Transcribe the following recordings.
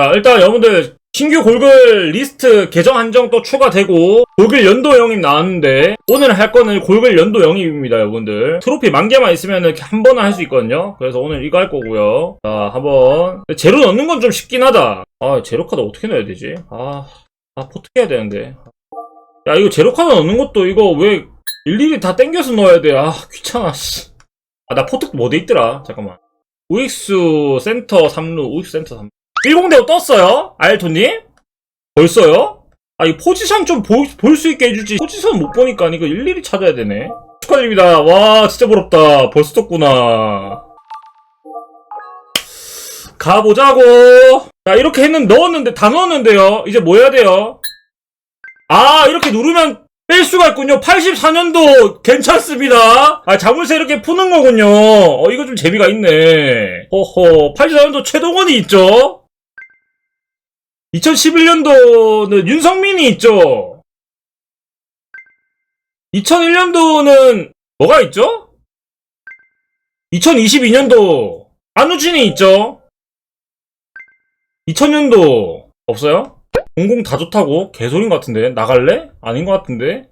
자, 일단 여러분들 신규 골글 리스트 계정 한정 또 추가되고 골글 연도 영입 나왔는데 오늘 할 거는 골글 연도 영입입니다, 여러분들. 트로피 만 개만 있으면 한 번은 할수 있거든요. 그래서 오늘 이거 할 거고요. 자, 한번 제로 넣는 건 좀 쉽긴 하다. 아, 제로 카드 어떻게 넣어야 되지? 아, 아 포트 해야 되는데. 야, 이거 제로 카드 넣는 것도 이거 왜 일일이 다 땡겨서 넣어야 돼? 아, 귀찮아, 씨. 아, 나 포트 뭐돼 있더라? 잠깐만. 우익수 센터 3루, 우익수 센터 3루. 10대로 떴어요? 알토님? 벌써요? 아, 이 포지션 좀 볼 수 있게 해주지. 포지션 못 보니까 이거 일일이 찾아야 되네. 축하드립니다. 와, 진짜 부럽다. 벌써 떴구나. 가보자고. 자, 이렇게 했는, 넣었는데, 다 넣었는데요. 이제 뭐 해야 돼요? 아, 이렇게 누르면 뺄 수가 있군요. 84년도 괜찮습니다. 아, 자물쇠 이렇게 푸는 거군요. 어, 이거 좀 재미가 있네. 호호, 84년도 최동원이 있죠? 2011년도는 윤성민이 있죠? 2001년도는 뭐가 있죠? 2022년도 안우진이 있죠? 2000년도 없어요? 00다 좋다고? 개소리인 것 같은데? 나갈래? 아닌 것 같은데?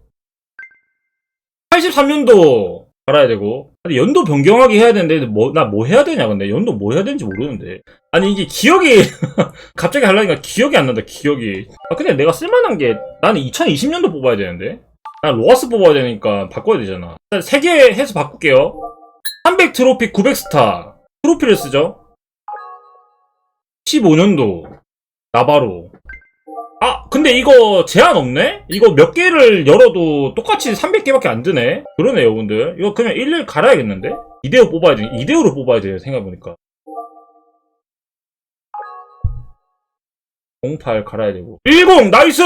83년도 갈아야 되고. 근데 연도 변경하기 해야 되는데, 뭐, 나 뭐 해야 되냐, 근데. 연도 뭐 해야 되는지 모르는데. 아니, 이게 기억이, 갑자기 하려니까 기억이 안 난다, 기억이. 아, 근데 내가 쓸만한 게, 나는 2020년도 뽑아야 되는데? 난 로아스 뽑아야 되니까 바꿔야 되잖아. 일단 3개 해서 바꿀게요. 300 트로피 900 스타. 트로피를 쓰죠. 15년도. 나바로. 아, 근데 이거 제한 없네? 이거 몇 개를 열어도 똑같이 300개밖에 안 드네? 그러네, 여러분들. 이거 그냥 일일 갈아야겠는데? 이대호 뽑아야 돼. 이대호로 뽑아야 돼요, 생각해보니까. 08 갈아야 되고. 10! 나이스!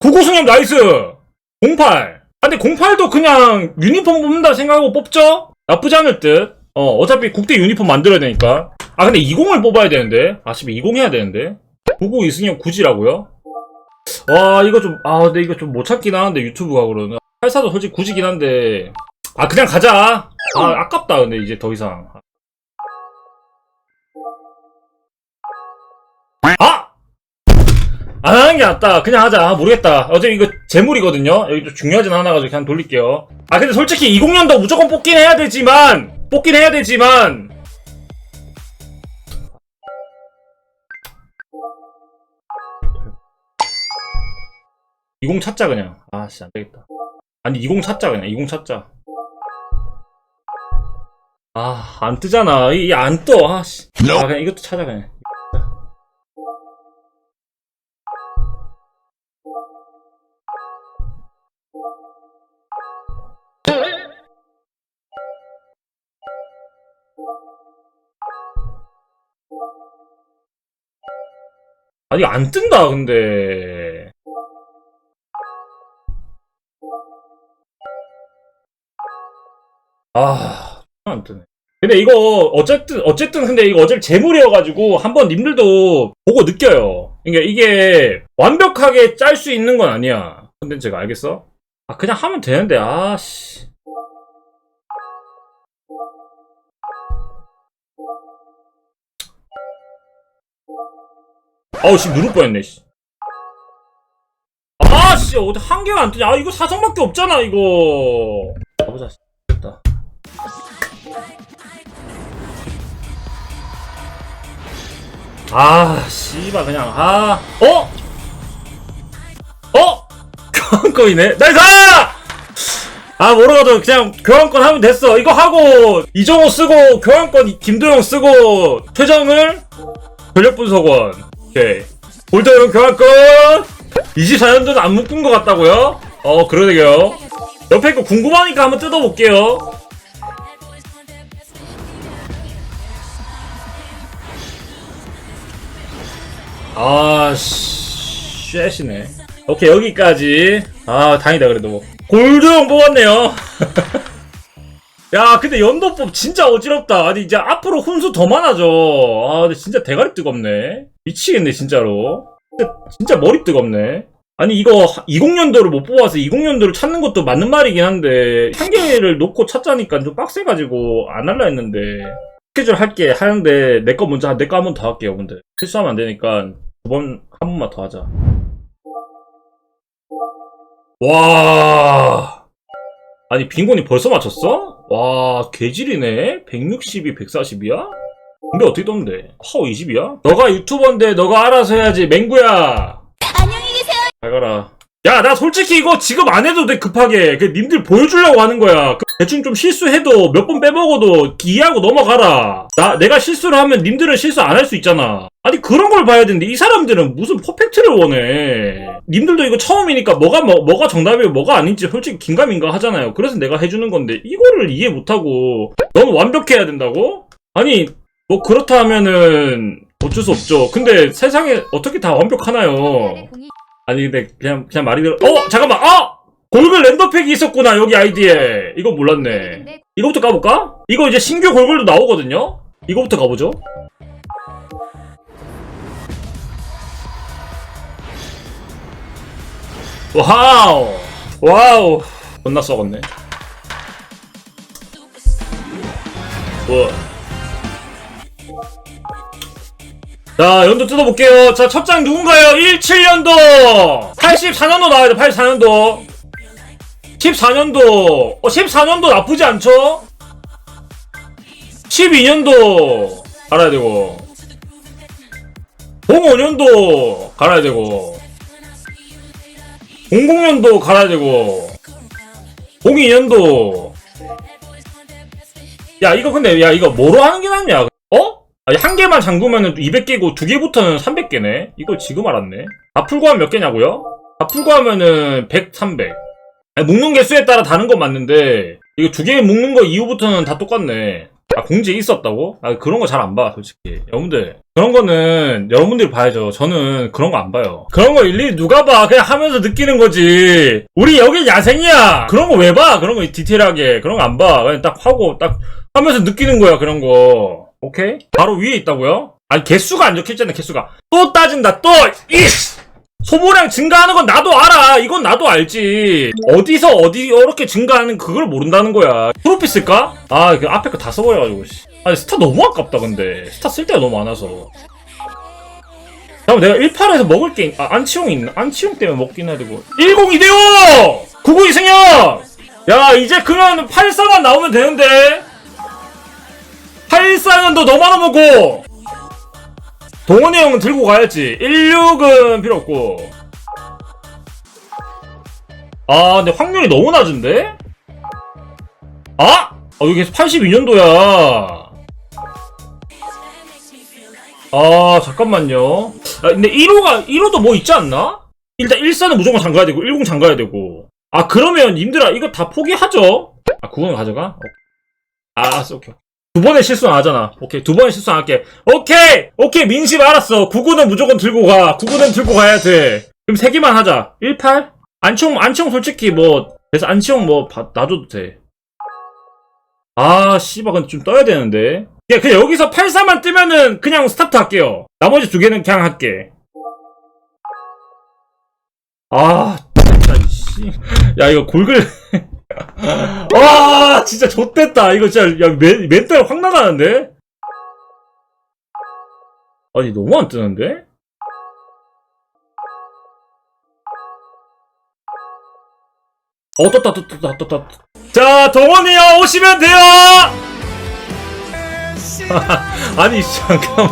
99승엽 나이스! 08. 아, 근데 08도 그냥 유니폼 뽑는다 생각하고 뽑죠? 나쁘지 않을 듯. 어, 어차피 국대 유니폼 만들어야 되니까. 아, 근데 20을 뽑아야 되는데? 아쉽게 20 해야 되는데? 99 이승엽 9지라고요? 와 이거 좀 아 근데 이거 좀 못 찾긴 하는데 유튜브가 그러는 84도 솔직히 굳이긴 한데. 아 그냥 가자. 아 아깝다 근데 이제 더 이상. 아! 안 하는 게 낫다. 그냥 하자. 아, 모르겠다. 어차피 이거 재물이거든요. 여기 좀 중요하진 않아가지고 그냥 돌릴게요. 아 근데 솔직히 20년도 무조건 뽑긴 해야 되지만 뽑긴 해야 되지만 이공 찾자 그냥. 아씨 안되겠다. 아니 이공 찾자 그냥. 이공 찾자. 아 안 뜨잖아. 이 안 떠. 아씨. 아 그냥 이것도 찾아 그냥. 아니 안 뜬다 근데 아, 안 뜨네. 근데 이거 어쨌든 어쨌든 근데 이거 어차피 재물이어가지고 한번 님들도 보고 느껴요. 그러니까 이게 완벽하게 짤 수 있는 건 아니야. 컨텐츠가 알겠어? 아 그냥 하면 되는데 아씨. 아우 지금 누를 뻔했네. 씨. 아씨 어디 한 개가 안 뜨냐? 아 이거 사성밖에 없잖아 이거. 가보자. 씨. 아, 씨발, 그냥, 아, 어? 어? 교환권이네? 나이스! 아, 모르거든. 그냥 교환권 하면 됐어. 이거 하고, 이정호 쓰고, 교환권 김도영 쓰고, 퇴정을 전력분석원. 오케이. 볼더용 교환권! 24년도는 안 묶은 것 같다고요? 어, 그러네요. 옆에 거 궁금하니까 한번 뜯어볼게요. 아, 씨, 쉣이네. 오케이, 여기까지. 아, 다행이다, 그래도. 뭐. 골드형 뽑았네요. 야, 근데 연도법 진짜 어지럽다. 아니, 이제 앞으로 훈수 더 많아져. 아, 근데 진짜 대가리 뜨겁네. 미치겠네, 진짜로. 진짜, 진짜 머리 뜨겁네. 아니, 이거 20년도를 못 뽑아서 20년도를 찾는 것도 맞는 말이긴 한데, 한 개를 놓고 찾자니까 좀 빡세가지고 안 할라 했는데. 스케줄 할게 하는데 내 거 먼저 내 거 한 번 더 할게요 근데 실수하면 안 되니까 두 번 한 번만 더 하자 와 아니 빈곤이 벌써 맞췄어? 와 개질이네 162 140이야? 근데 어떻게 떴는데 파워 20이야? 너가 유튜버인데 너가 알아서 해야지 맹구야 안녕히 계세요. 잘 가라. 야, 나 솔직히 이거 지금 안 해도 돼, 급하게. 그, 님들 보여주려고 하는 거야. 그, 대충 좀 실수해도 몇 번 빼먹어도 이해하고 넘어가라. 나, 내가 실수를 하면 님들은 실수 안 할 수 있잖아. 아니, 그런 걸 봐야 되는데, 이 사람들은 무슨 퍼펙트를 원해. 님들도 이거 처음이니까 뭐가, 뭐, 뭐가 정답이고 뭐가 아닌지 솔직히 긴가민가 하잖아요. 그래서 내가 해주는 건데, 이거를 이해 못하고, 너무 완벽해야 된다고? 아니, 뭐, 그렇다 하면은, 어쩔 수 없죠. 근데 세상에 어떻게 다 완벽하나요? 아니 근데 그냥 그냥 말이 들어 어 잠깐만. 아! 골글 랜덤팩이 있었구나 여기 아이디에. 이거 몰랐네. 이거부터 까볼까? 이거 이제 신규 골글도 나오거든요? 이거부터 가보죠. 와우! 와우! 존나 썩었네. 뭐 자, 연도 뜯어볼게요. 자, 첫 장 누군가요? 17년도! 84년도 나와야 돼, 84년도. 14년도. 어, 14년도 나쁘지 않죠? 12년도. 갈아야 되고. 05년도. 갈아야 되고. 00년도 갈아야 되고. 02년도. 야, 이거 근데, 야, 이거 뭐로 하는 게 낫냐? 어? 아니, 한 개만 잠그면은 200개고 두 개부터는 300개네. 이걸 지금 알았네. 다 풀고 하면 몇 개냐고요? 다 풀고 하면은 100, 300. 아니, 묶는 개수에 따라 다른 건 맞는데 이거 두 개 묶는 거 이후부터는 다 똑같네. 아 공지에 있었다고? 아 그런 거 잘 안 봐, 솔직히. 여러분들 그런 거는 여러분들이 봐야죠. 저는 그런 거 안 봐요. 그런 거 일일이 누가 봐? 그냥 하면서 느끼는 거지. 우리 여기 야생이야. 그런 거 왜 봐? 그런 거 디테일하게 그런 거 안 봐. 그냥 딱 하고 딱 하면서 느끼는 거야 그런 거. 오케이? 바로 위에 있다고요? 아니 개수가 안 적혀있잖아 개수가 또 따진다 또! 이씨! 소모량 증가하는 건 나도 알아 이건 나도 알지 어디서 어디 이렇게 증가하는 그걸 모른다는 거야 트로피 쓸까? 아 그 앞에 거 다 써버려가지고 씨. 아니 스타 너무 아깝다 근데 스타 쓸 때가 너무 많아서 잠깐 내가 18에서 먹을 게 있- 아, 안치홍 있나? 안치홍 때문에 먹긴 해야 되고 102대요! 99 이승현! 야 이제 그냥 84만 나오면 되는데 84년도 너만 넘었고 동원이 형은 들고 가야지 16은 필요 없고 아 근데 확률이 너무 낮은데? 아! 아 여기 82년도야 아 잠깐만요 아, 근데 1호가 1호도 뭐 있지 않나? 일단 1사는 무조건 잠가야 되고 10 잠가야 되고 아 그러면 님들아 이거 다 포기하죠? 아 9번 가져가? 아 알았어 오케이 두 번의 실수 안 하잖아. 오케이, 두 번의 실수 안 할게. 오케이! 오케이, 민심 알았어. 99는 무조건 들고 가. 99는 들고 가야 돼. 그럼 세 개만 하자. 18? 안치홍, 안치홍 솔직히 뭐, 그래서 안치홍 뭐, 봐- 놔줘도 돼. 아, 씨발, 근데 좀 떠야 되는데. 야, 그냥 여기서 84만 뜨면은 그냥 스타트 할게요. 나머지 두 개는 그냥 할게. 아, 진짜, 씨. 야, 이거 골글. 와 진짜 좆됐다. 이거 진짜 야 멘, 멘탈 확 나가는데? 아니 너무 안 뜨는데? 어 떴다 떴다 떴다 자 동원이 형 오시면 돼요. 아니 잠깐만.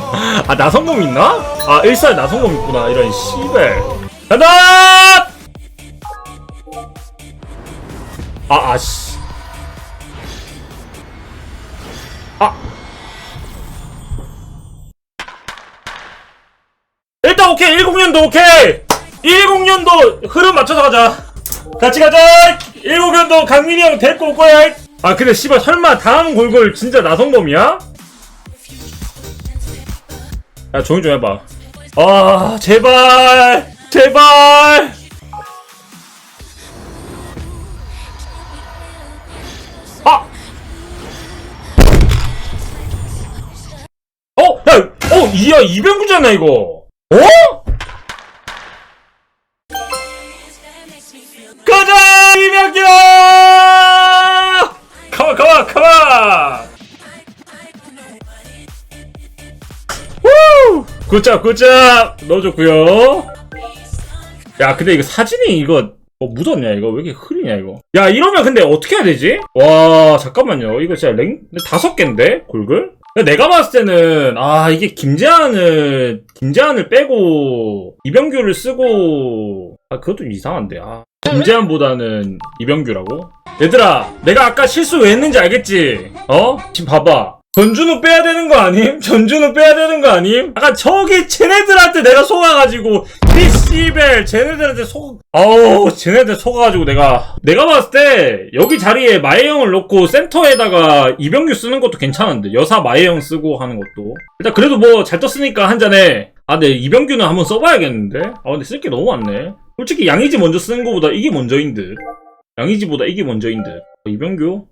아 나성범 있나? 아 일사에 나성범 있구나. 이런 씨발. 간다 아, 아씨. 아. 일단 오케이. 10년도 오케이. 10년도 흐름 맞춰서 가자. 같이 가자. 10년도 강민이 형 데리고 올 거야. 아, 근데 씨발 설마 다음 골골 진짜 나성범이야? 야, 조용 좀 해봐. 아, 제발. 제발. 이야, 200구잖아, 이거. 어? 가자! 이명규! 가만, 가만, 가만! 굿잡 굿잡 넣어줬고요 야 근데 이거 사진이 이거 뭐 묻었냐 이거 왜 이렇게 흐리냐 이거 야 이러면 근데 어떻게 해야 되지? 와 잠깐만요 이거 진짜 랭 다섯 개인데 골글? 내가 봤을 때는 아 이게 김재한을 김재한을 빼고 이병규를 쓰고 아 그것도 이상한데 아 김재한보다는 이병규라고? 얘들아 내가 아까 실수 왜 했는지 알겠지? 어? 지금 봐봐 전준우 빼야 되는 거 아님? 전준우 빼야 되는 거 아님? 아까 저기 쟤네들한테 내가 속아가지고 이 씨벨 쟤네들한테 속 아우 쟤네들 속아가지고 내가 내가 봤을 때 여기 자리에 마예형을 놓고 센터에다가 이병규 쓰는 것도 괜찮은데 여사 마예형 쓰고 하는 것도. 일단 그래도 뭐 잘 떴으니까 한 잔에. 아 근데 이병규는 한번 써봐야겠는데? 아 근데 쓸 게 너무 많네. 솔직히 양의지 먼저 쓰는 거보다 이게 먼저인 듯. 양의지보다 이게 먼저인 듯. 어, 이병규